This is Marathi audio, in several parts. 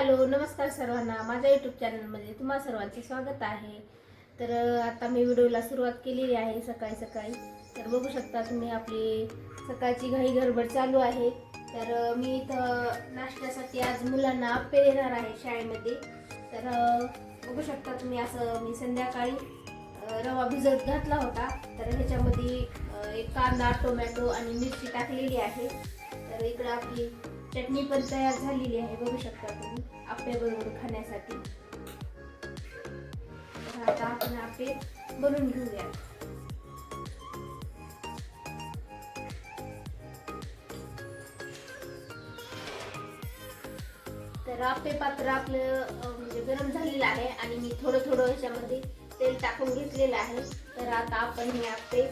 हॅलो नमस्कार सर्वांना. माझ्या युट्यूब चॅनलमध्ये तुम्हा सर्वांचे स्वागत आहे. तर आता मी व्हिडिओला सुरुवात केलेली आहे सकाळी सकाळी. तर बघू शकता तुम्ही आपली सकाळची घाई गडबड चालू आहे. तर मी इथं नाश्त्यासाठी आज मुलांना आप्पे देणार आहे शाळेमध्ये. तर बघू शकता तुम्ही असं मी संध्याकाळी रवा भिजत घातला होता. तर ह्याच्यामध्ये एक कांदा टोमॅटो आणि मिरची टाकलेली आहे. तर इकडं आपली चटणी पण तयार झालेली आहे बघू शकता तुम्ही आपे बरोबर खाण्यासाठी. तर आता आपण आपे बनवून घेऊया. तर आपे पात्र आपलं म्हणजे गरम झालेलं आहे आणि मी थोडं थोडं ह्याच्यामध्ये तेल टाकून घेतलेलं आहे. तर आता आपण हे आपे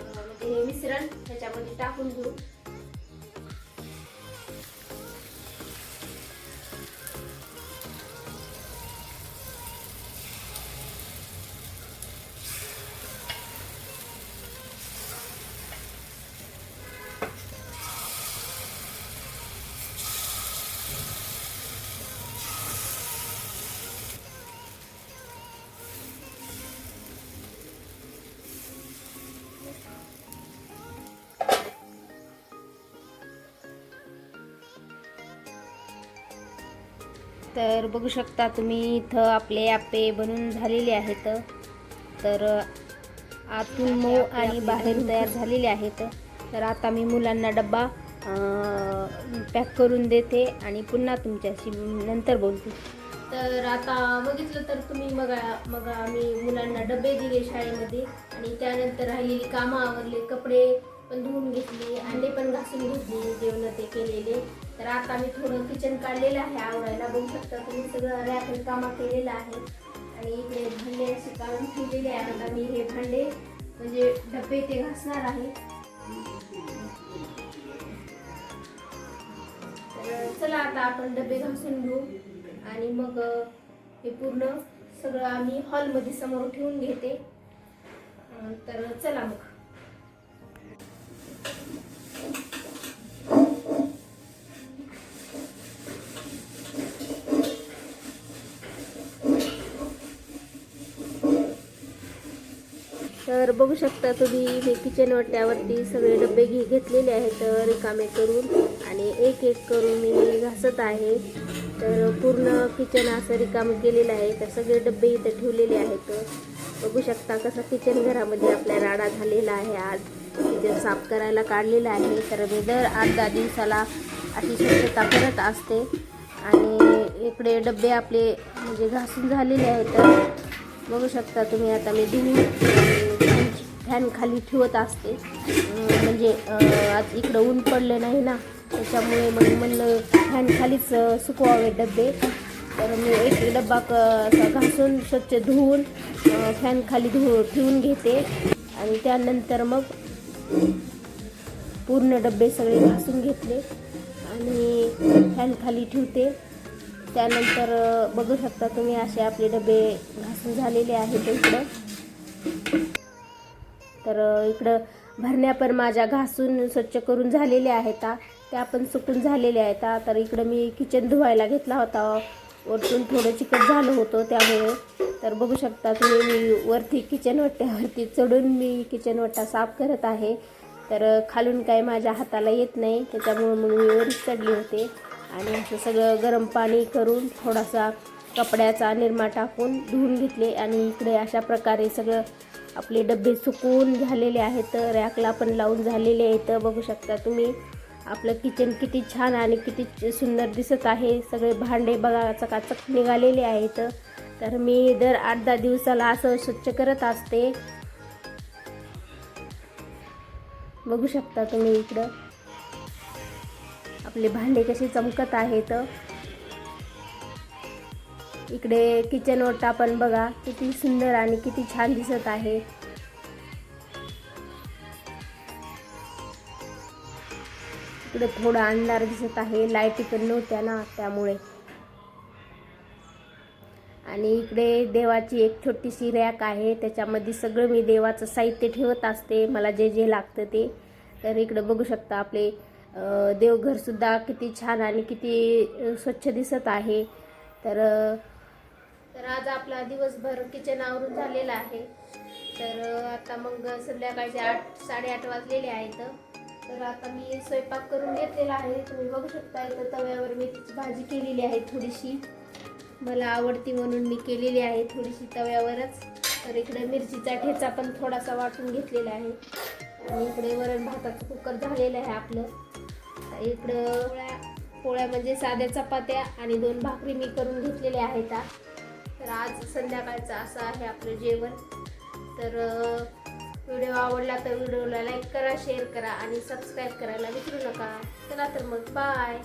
म्हणजे हे मिश्रण ह्याच्यामध्ये टाकून घेऊ. तर बघू शकता तुम्ही इथं आपले आपे बनून झालेले आहेत. तर आतून मऊ आणि बाहेरून तयार झालेले आहेत. तर आता मी मुलांना डब्बा पॅक करून देते आणि पुन्हा तुमच्याशी नंतर बोलते. तर आता बघितलं तर तुम्ही मग मग आम्ही मुलांना डबे दिले शाळेमध्ये आणि त्यानंतर राहिलेली कामं आवरले कपडे पण धुवून घेतली अंडे पण घासून घेतली जेवण ते केलेले. तर आता मी थोडं किचन काढलेलं आहे आवडायला बघू शकता तुम्ही सगळं रॅपल कामं केलेलं आहे. आणि इकडे भांडे असे काढून ठेवलेले आहेत. आता मी हे भांडे म्हणजे डबे ते घासणार आहे. तर चला आता आपण डबे घासून घेऊ. आणि मग हे पूर्ण सगळं आम्ही हॉलमध्ये समोर ठेवून घेते. तर चला मग. तर बघू शकता तुम्ही हे किचन वाट्यावरती सगळे डबे घे घेतलेले आहेत रिकामे करून आणि एक एक करून मी घासत आहे. तर पूर्ण किचन असं रिकामं केलेलं आहे तर सगळे डबे इथं ठेवलेले आहेत. बघू शकता कसं किचन घरामध्ये आपल्या राडा झालेला आहे आज. किचन साफ करायला काढलेलं आहे तर मी दर आठ दहा दिवसाला अशी स्वच्छता करत असते. आणि इकडे डबे आपले म्हणजे घासून झालेले आहेत. बघू शकता तुम्ही आता मी धुवून फॅन खाली ठेवत असते. म्हणजे आज इकडं ऊन पडलं नाही ना त्याच्यामुळे मग म्हणलं फॅन खालीच सुकवावे डबे तर मी एक डब्बा क असा घासून स्वच्छ धुवून फॅन खाली धु ठेवून घेते. आणि त्यानंतर मग पूर्ण डबे सगळे घासून घेतले. आणि फॅन खाली ठेवते. त्यानंतर बघू शकता तुम्ही असे आपले डबे घासून झालेले आहेत इकडं. तर इकडं भरण्या पण माझ्या घासून स्वच्छ करून झालेल्या आहेत. त्या पण सुकून झालेल्या आहेत. तर इकडं मी किचन धुवायला घेतला होता. वरतून थोडं चिकट झालं होतं त्यामुळे. तर बघू शकता तुम्ही मी वरती किचन वट्ट्यावरती चढून मी किचन वट्टा साफ करत आहे. तर खालून काय माझ्या हाताला येत नाही. त्याच्यामुळे मग मी वरच चढले होते. आणि असं सगळं गरम पाणी करून थोडासा कपड्याचा निरमा टाकून धुवून घेतले. आणि इकडे अशा प्रकारे सगळं आपले डबे सुकून झालेले आहेत रॅकला पण लावून झालेले आहेत. बघू शकता तुम्ही आपलं किचन किती छान आणि किती सुंदर दिसत आहे. सगळे भांडे बघा चकाचक निघालेले आहेत. तर मी दर आठ दहा दिवसाला असं स्वच्छ करत असते. बघू शकता तुम्ही इकडं. आपले भांडे कसे चमकत आहेत. इकडे किचन ओटा पण बघा किती सुंदर आणि किती छान दिसत आहे. इकडे थोडा अंधार दिसत आहे लाईटी पण नव्हत्या ना त्यामुळे. आणि इकडे देवाची एक छोटीशी रॅक आहे त्याच्यामध्ये सगळं मी देवाचं साहित्य ठेवत असते मला जे जे लागतं ते. तर इकडे बघू शकता आपले देवघरसुद्धा किती छान आणि किती स्वच्छ दिसत आहे. तर तर आज आपला दिवसभर किचन आवरून झालेला आहे. तर आता मग संध्याकाळचे आठ साडेआठ वाजलेले आहेत. तर आता मी स्वयंपाक करून घेतलेला आहे. तुम्ही बघू शकता इथं तव्यावर मी भाजी केलेली आहे थोडीशी. मला आवडती म्हणून मी केलेली आहे थोडीशी तव्यावरच. तर इकडे मिरचीचा ठेचा पण थोडासा वाटून घेतलेला आहे. आणि इकडे वरण भाताचं कुकर झालेलं आहे आपलं. इकडं पोळ्या पोळ्या म्हणजे साध्या चपात्या आणि दोन भाकरी मी करून घेतलेल्या आहेत तर आज संध्याकाळचं असं आहे आपलं जेवण. तर व्हिडिओ आवडला तर व्हिडिओला लाईक करा शेअर करा आणि सबस्क्राईब करायला विसरू नका. चला तर मग बाय